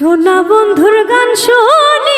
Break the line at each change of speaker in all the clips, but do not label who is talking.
সোনা বন্ধুর গান শোন।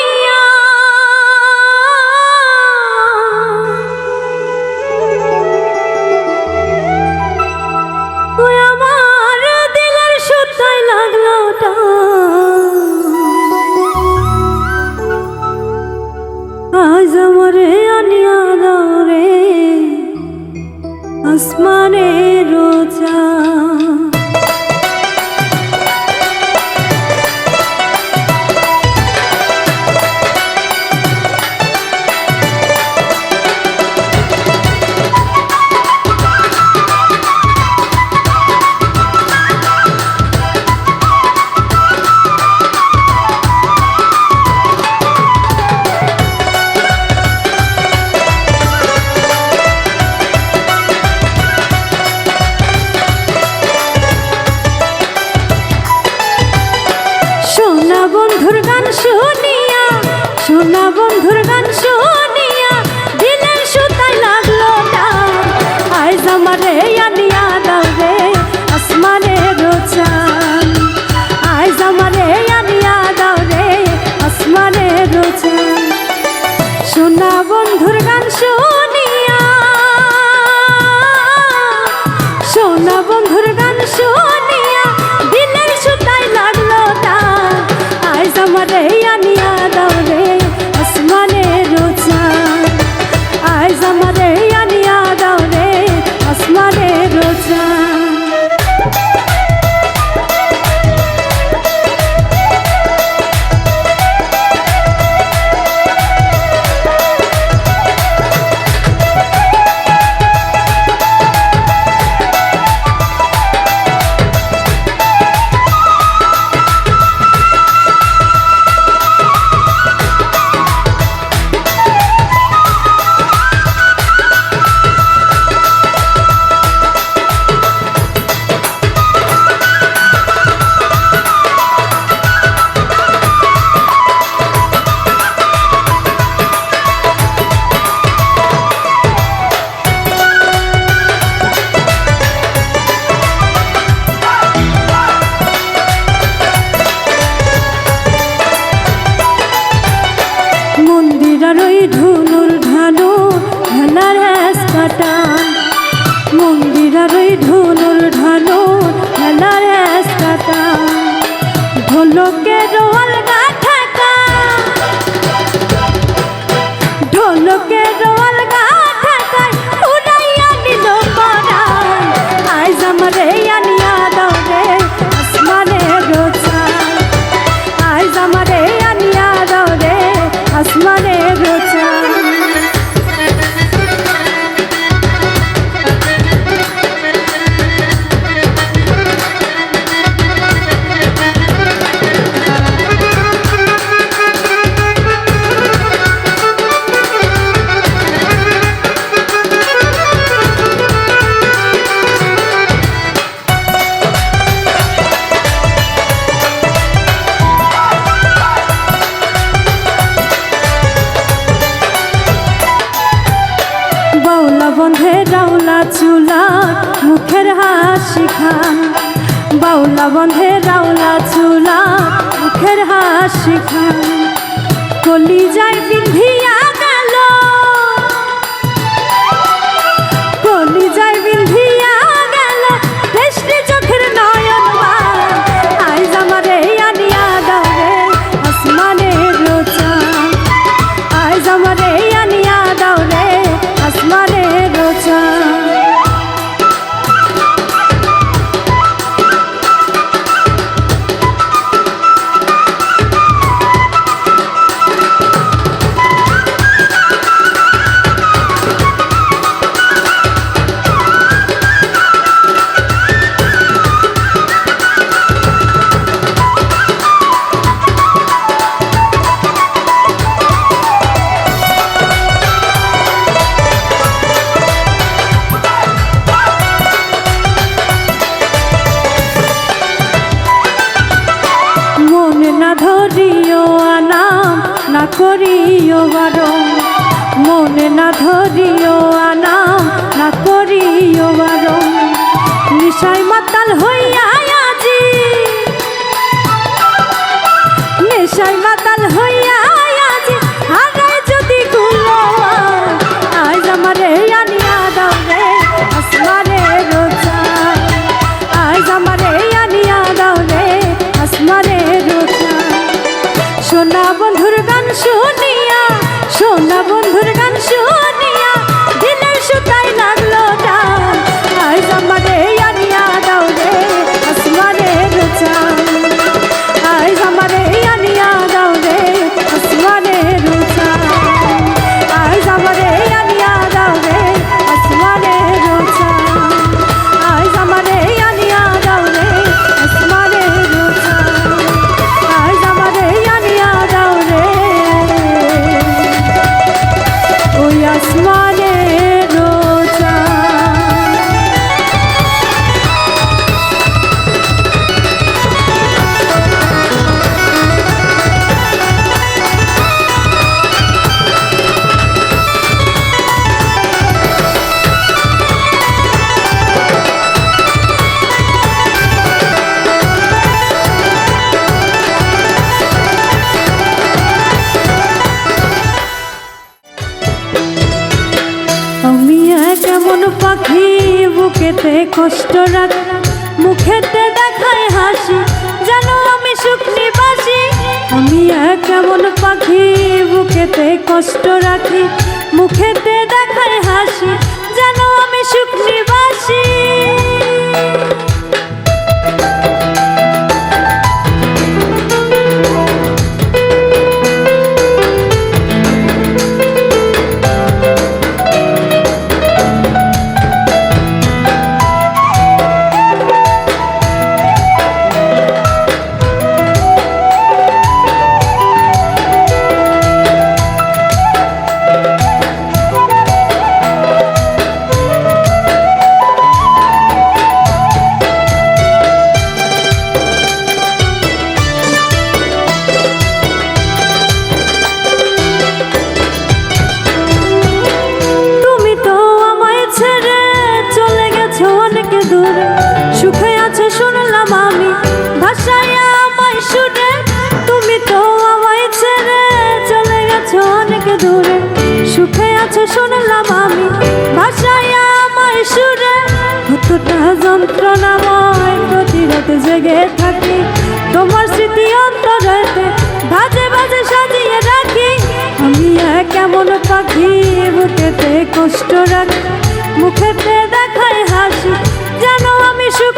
শুন ওই ধুনুর ঢালু ঢালার হ্যাস কাটান। মন্দিরার ওই ধুনুর ঢালু ঢালার হ্যাস কাটান। ঢোলকের আলগা বাউলা বন্ধে রাউলা চুলা মুখের হাসি খান কলি যায় পিন্ধিয়া কষ্ট রাগ মুখেতে দেখায় হাসি যেন আমি সুখ নিবাসী। আমি কেমন পাখি, বুকেতে কষ্ট রাখি। কিছুটা যন্ত্রণাময় প্রতিরত জেগে থাকি। তোমার স্মৃতি অন্তরেতে বাজে বাজে সাজিয়ে রাখি। আমি কেমন পাখি, বুকেতে কষ্ট রাখি। মুখেতে দেখায় হাসি, যেন আমি সুখ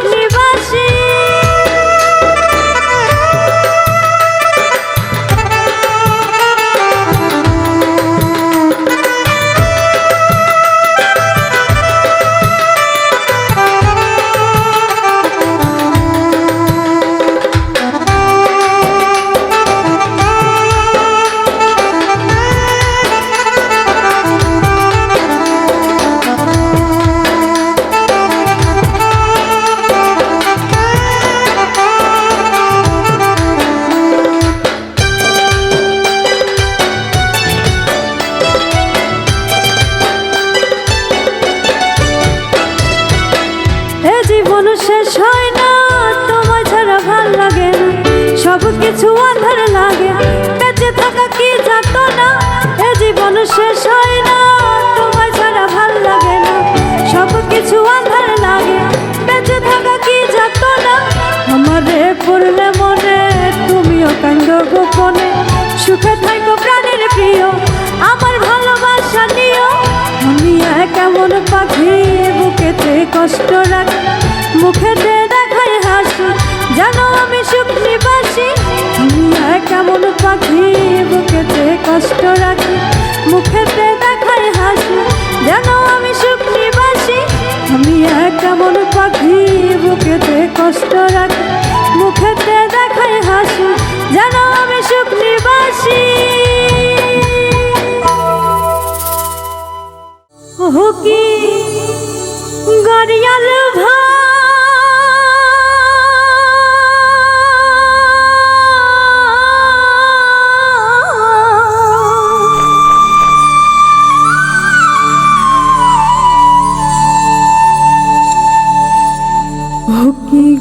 কষ্ট রাখি, মুখে দেখায় হাসি, যেন আমি সুখ নিবাসী আমি এক পাখি, বুকেতে কষ্ট রাখি, মুখে দেখায় হাসি, যেন আমি সুখ নিবাসী হুকি, গড়িয়াল ভাই।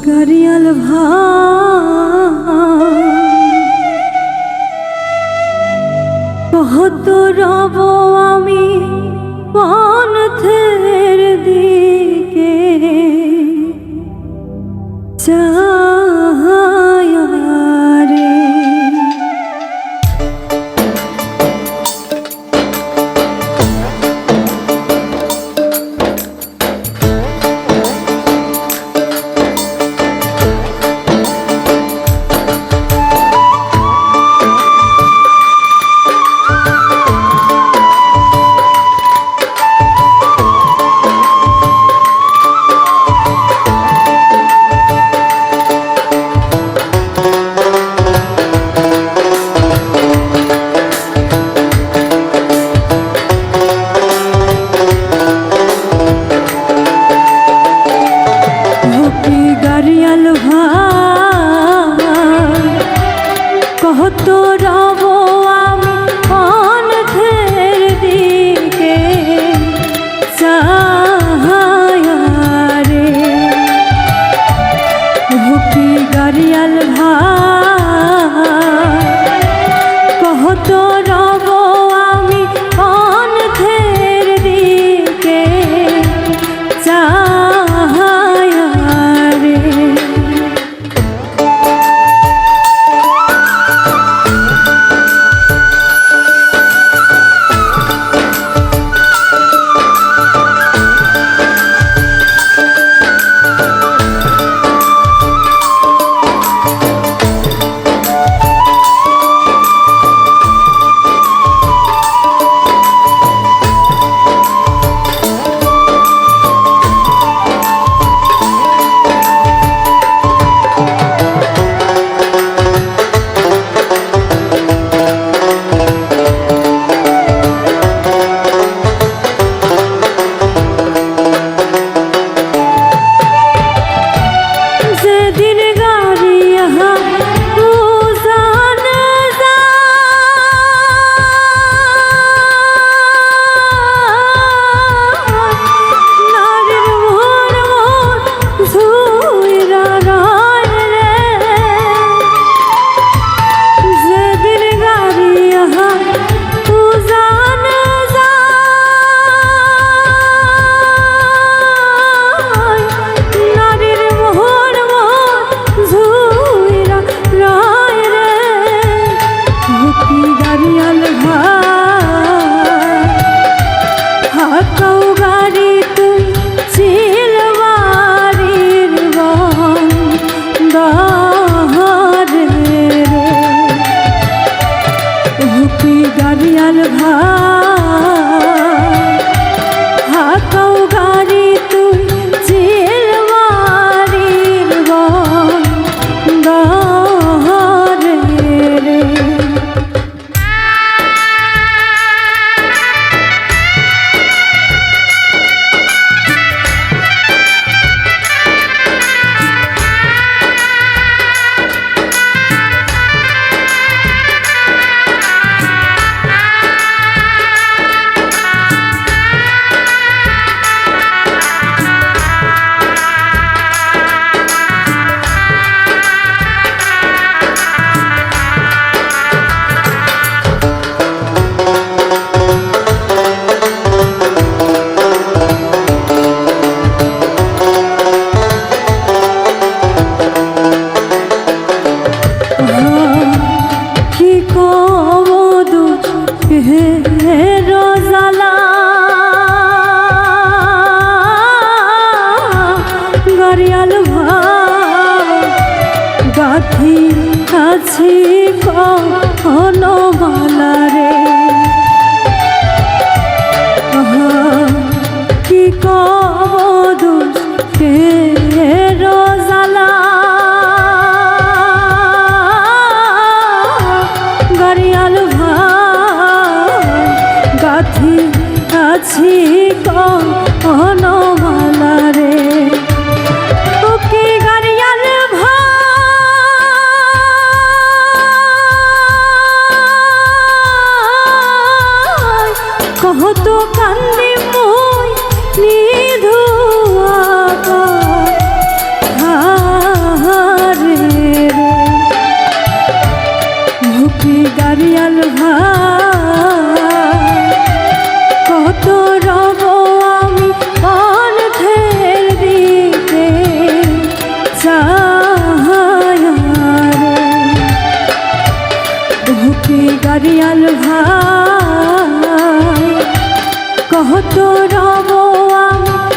গারিয়াল ভা কহত রব আমি পন্থের দিকে। চা কি গাড়িয়াল ভাই? কহত রব অনধের